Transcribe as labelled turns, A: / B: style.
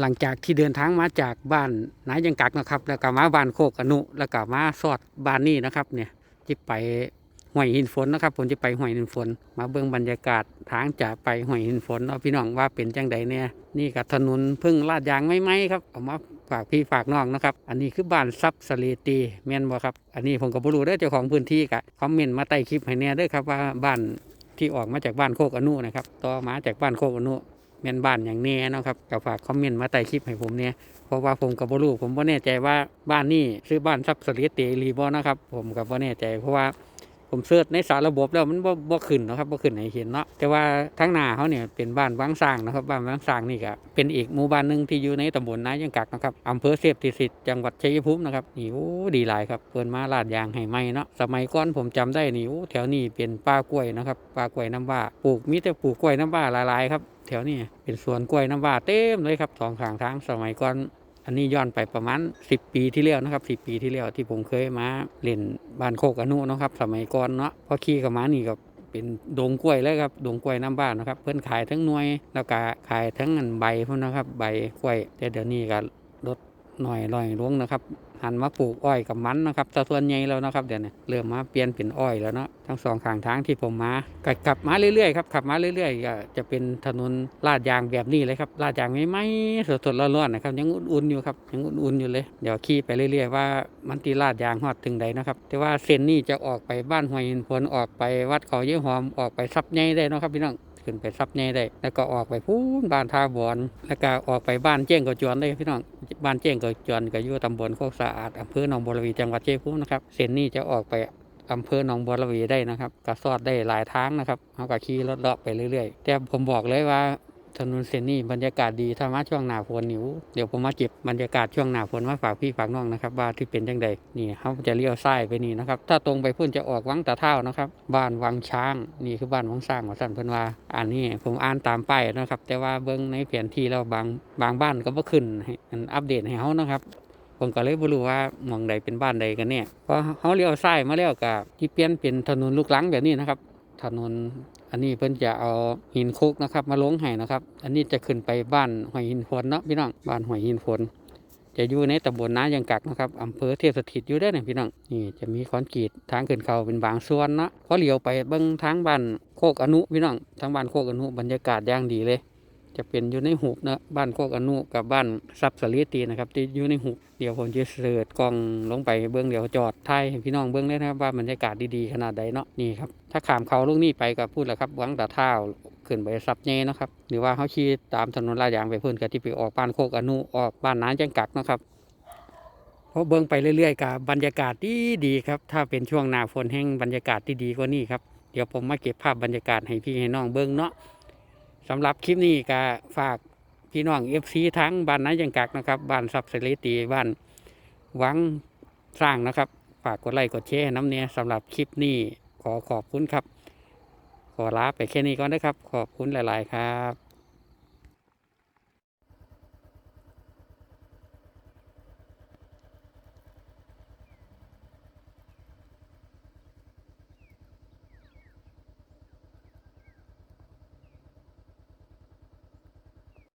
A: หลังจากที่เดินทางมาจากบ้านนายยังกักนะครับ แล้วก็มาบ้านโคกอนุ แล้วก็มาสอดบ้านนี้นะครับ เนี่ยที่ไปห้วยหินฝนนะครับ ผมจะไปห้วยหินฝน มาเบิ่งบรรยากาศทางจะไปห้วยหินฝนเนาะพี่น้องว่าเป็นจังใดเนี่ยนี่กับถนนพึ่งลาดยางไม่ไหมครับเอามาฝากพี่ฝากน้องนะครับ อันนี้คือบ้านซับสลีตีแม่นบ่ครับ อันนี้ผมก็บ่รู้เด้อเจ้าของพื้นที่กะคอมเมนต์มาใต้คลิปให้แน่เด้อครับว่าบ้านที่ออกมาจากบ้านโคกอนุนะครับ ต่อมาจากบ้านโคกอนุ แม่นบ้านอย่างแน่นะครับก็ฝากคอมเมนต์มาใต้คลิปให้ผมเนี่ยเพราะว่าผมกับบ่รู้ผมบ่แน่ใจว่าบ้านนี้ซื้อบ้านซับสลีตีรีบอนะครับ ผมกับบ่แน่ใจเพราะว่า ผมเสิร์ชในสารระบบแล้วมันบ่บ่ขึ้นนะครับบ่ขึ้นให้เห็นเนาะแต่ว่าทั้งหน้าเขาเนี่ยเป็นบ้านวังสร้างนะครับบ้านวังสร้างนี่ก็เป็นอีกหมู่บ้านหนึ่งที่อยู่ในตำบลนายังกักนะครับอำเภอเสพติสิทธิ์จังหวัดชัยภูมินะครับนี่โอ้ดีหลายครับเพิ่นมาลาดยางให้ไหมเนาะสมัยก่อนผมจำได้นี่โอ้แถวนี้เป็นป่ากล้วยนะครับป่ากล้วยน้ำว้าปลูกมีแต่ปลูกกล้วยน้ำว้าหลายๆครับแถวนี้เป็นสวนกล้วยน้ำว้าเต็มเลยครับสองข้างทางสมัยก่อน อันนี้ย้อนไปประมาณ10 ปีที่แล้วนะครับ10 ปีที่แล้วที่ผมเคยมาเล่นบ้านโคกอนุเนาะครับ สมัยก่อนเนาะพอขี่กับมานี่ก็เป็นดงกล้วยเลยครับดงกล้วยน้ำบ้านนะครับ เพื่อนขายทั้งหน่วยแล้วก็ขายทั้งใบพวกนะครับ ใบกล้วยแต่เดี๋ยวนี้ก็ลด หน่อยหน่อยลงนะครับ หันมาปลูกอ้อยกับมันนะครับแต่ส่วนใหญ่แล้วนะครับเดี๋ยวนี้เริ่มมาเปลี่ยนเป็นอ้อยแล้วเนาะทั้งสองข้างทางที่ผมมาก็ขับมาเรื่อยๆครับขับมาเรื่อยๆก็จะเป็นถนนลาดยางแบบนี้เลยครับลาดยางไม่ไหมสดๆร้อนๆนะครับยังอุ่นๆอยู่ครับยังอุ่นๆอยู่เลยเดี๋ยวขี่ไปเรื่อย ๆ ว่ามันตีลาดยางฮอดถึงใดนะครับ แต่ว่าเส้นนี้จะออกไปบ้านห้วยหินพลออกไปวัดเขาเยี่ยหอมออกไปซับใหญ่ได้นะครับพี่น้อง ขึ้นไปซับแน่ได้ แล้วก็ออกไปพูนบ้านท่าบอน แล้วก็ออกไปบ้านเจ้งกระจวนได้พี่น้อง บ้านเจ้งกระจวนก็อยู่ตำบลโคกสะอาดอำเภอหนองบัวระวีจังหวัดเชียงภูมินะครับ เส้นนี้จะออกไปอำเภอหนองบัวระวีได้นะครับก็สอดได้หลายทางนะครับเขาก็ขี่รถเลาะไปเรื่อยๆ แต่ผมบอกเลยว่า ถนนเส้นนี้บรรยากาศดีถ้ามาช่วงหน้าฝนนิวเดี๋ยวผมมาเก็บบรรยากาศช่วงหน้าฝนมาฝากพี่ฝากน้องนะครับว่าที่เป็นจังใดนี่เขาจะเลี้ยวซ้ายไปนี่นะครับถ้าตรงไปพุ่นจะออกวังตะเท่านะครับบ้านวังช้างนี่คือบ้านวังสร้างของสันเพิ่นว่าอันนี้ผมอ่านตามป้ายนะครับ แต่ว่าเบิ้งในแผนที่แล้วบางบางบ้านก็บ่ขึ้นอันอัปเดตให้เขานะครับผมก็เลยบ่รู้ว่าหมองใดเป็นบ้านใดกันเนี่ยพอเขาเลี้ยวซ้ายมาแล้วก็ที่เปลี่ยนเป็นถนนลูกลังแบบนี้นะครับถนน อันนี้เพิ่นจะเอาหินคุกนะครับ มาลงให้นะครับ อันนี้จะขึ้นไปบ้านหอยหินฝนเนาะพี่น้องบ้านหอยหินฝนจะอยู่ในตำบลน้ายังกักนะครับอำเภอเทพสถิตอยู่ได้เนี่ยพี่น้องนี่จะมีคอนกรีตทางขึ้นเขาเป็นบางส่วนเนาะพอเลี้ยวไปเบิ้งทางบ้านโคกอนุพี่น้องทางบ้านโคกอนุบรรยากาศย่างดีเลย จะเป็นอยู่ในหุบนะบ้านโคกอนุกับบ้านซับสลีตีนะครับที่อยู่ในหุบเดี๋ยวผมจะเสิร์ชกล้องลงไปเบื้องเดี๋ยวจอดถ่ายให้พี่น้องเบื้องได้นะครับว่าบรรยากาศดีๆขนาดใดเนาะนี่ครับถ้าขามเขาลูกนี้ไปก็พูดแหละครับหวังตาเท้าขึ้นไปซับเน่เนาะครับหรือว่าเขาขี่ตามถนนลาดยางไปเพื่อนกับที่ไปออกบ้านโคกอนุออกบ้านน้าจังกักนะครับเพราะเบื้องไปเรื่อยๆกับบรรยากาศดีดีๆครับถ้าเป็นช่วงหน้าฝนแห้งบรรยากาศที่ดีกว่านี้ครับเดี๋ยวผมมาเก็บภาพบรรยากาศให้พี่ให้น้องเบื้องเนาะ สำหรับคลิปนี้ก็ฝากพี่น้องเอฟซีทั้งบ้านนั้นยังกักนะครับบ้านซับเสรีตีบ้านหวังสร้างนะครับฝากกดไลค์กดแชร์น้ำเนี้ยสำหรับคลิปนี้ขอขอบคุณครับ ขอลาไปแค่นี้ก่อนนะครับ ขอบคุณหลาย ๆ ครับ